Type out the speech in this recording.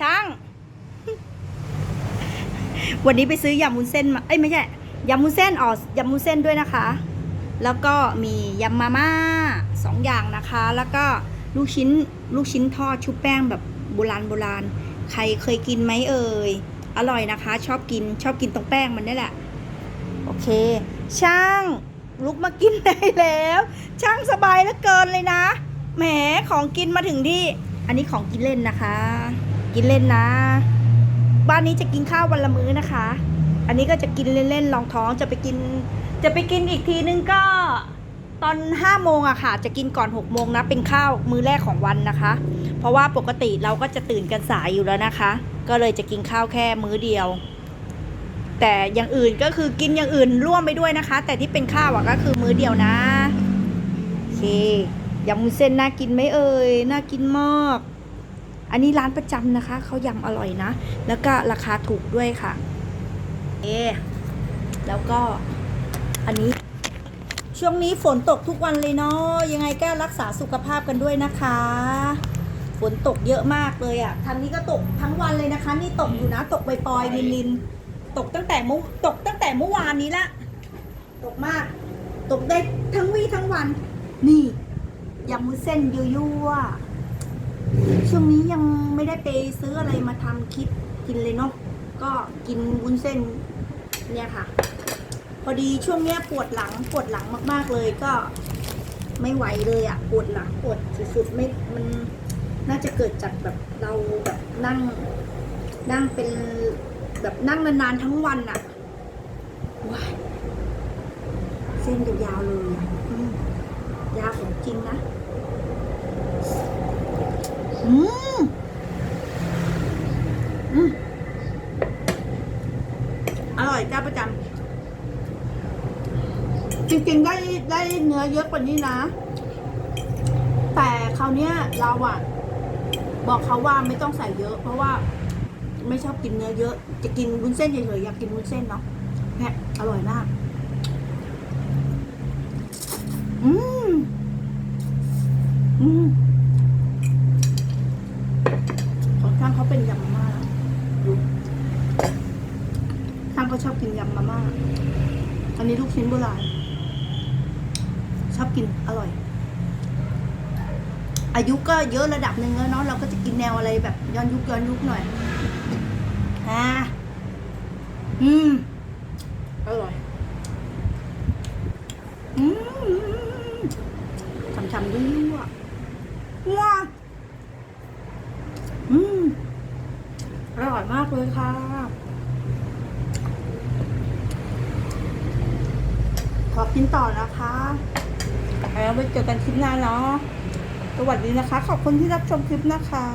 ช่าง วันนี้ไปซื้อยำมุนเส้นมาเอ้ยไม่ใช่ยำมุนเส้นอ๋อยำมุนเส้นด้วยนะคะ แล้วก็มียำมาม่าสองอย่างนะคะ แล้วก็ลูกชิ้นลูกชิ้นทอดชุบแป้งแบบโบราณโบราณ ใครเคยกินไหมเอ่ยอร่อยนะคะ ชอบกินชอบกินตรงแป้งมันนี่แหละ โอเค ช่างลุกมากินได้แล้ว ช่างสบายเหลือเกินเลยนะแหมของกินมาถึงที่ อันนี้ของกินเล่นนะคะ กินเล่นนะ บ้านนี้จะกินข้าววันละมื้อนะคะ อันนี้ก็จะกินเล่นๆรองท้องจะไปกิน จะไปกินอีกทีนึงก็ตอนห้าโมงอะค่ะ จะกินก่อนหกโมงนะ เป็นข้าวมื้อแรกของวันนะคะ เพราะว่าปกติเราก็จะตื่นกันสายอยู่แล้วนะคะ ก็เลยจะกินข้าวแค่มื้อเดียว แต่อย่างอื่นก็คือกินอย่างอื่นร่วมไปด้วยนะคะ แต่ที่เป็นข้าวอะก็คือมื้อเดียวนะโอเคยำมุนเส้นน่ากินไหมเอ่ยน่ากินมาก อันนี้ร้านประจำนะคะเขายำอร่อยนะ แล้วก็ราคาถูกด้วยค่ะเอแล้วก็อันนี้ ช่วงนี้ฝนตกทุกวันเลยเนาะยังไงก็รักษาสุขภาพกันด้วยนะคะ ฝนตกเยอะมากเลยอะ่ะทางนี้ก็ตกทั้งวันเลยนะคะ นี่ตกอยู่นะตกปล่อยๆลินลินๆตกตั้งแต่เมื่อตกตั้งแต่เมื่อวานนี้ละตกมาก ตกได้ทั้งวี่ทั้งวัน นี่ยำมุนเส้นยั่วๆ ช่วงนี้ยังไม่ได้ไปซื้ออะไรมาทำคลิปกินเลยเนาะก็กินวุ้นเส้นเนี่ยค่ะ พอดีช่วงเนี้ยปวดหลังปวดหลังมาก ๆเลยก็ไม่ไหวเลยอะ่ะปวดหลังปวดสุดๆไม่มันน่าจะเกิดจากแบบเราแบบนั่ง นั่งเป็นแบบนั่งนานๆทั้งวันอะ่ะว้ายเส้นยาวๆเลยอะยาวของจริงนะอืมอืมอร่อย เจ้าประจำจริงๆได้ได้เนื้อเยอะกว่านี้นะ แต่คราวเนี้ยเราอะบอกเขาว่าไม่ต้องใส่เยอะ เพราะว่าไม่ชอบกินเนื้อเยอะ จะกินวุ้นเส้นเฉยๆอยากกินวุ้นเส้นเนาะเนี่ยอร่อยมาก อืมอืมของช่างเขาเป็นยำมาม่าดู ช่าชอบกินยำมาม่า อันนี้ลูกชิ้นโบราณ ชอบกินอร่อย อายุก็เยอะระดับหนึ่งแล้วเนาะเราก็จะกินแนวอะไรแบบย้อนยุคย้อนยุคหน่อยอ่าอืม อร่อย อืมฉ่ำๆด้วยว่ะว้าอืม อร่อยมากเลยค่ะ ข อกินต่อนะคะแล้วไปเจอกันคลิปหน้าเนาะสวัสดีนะคะ ขอบคุณที่รับชมคลิปนะคะ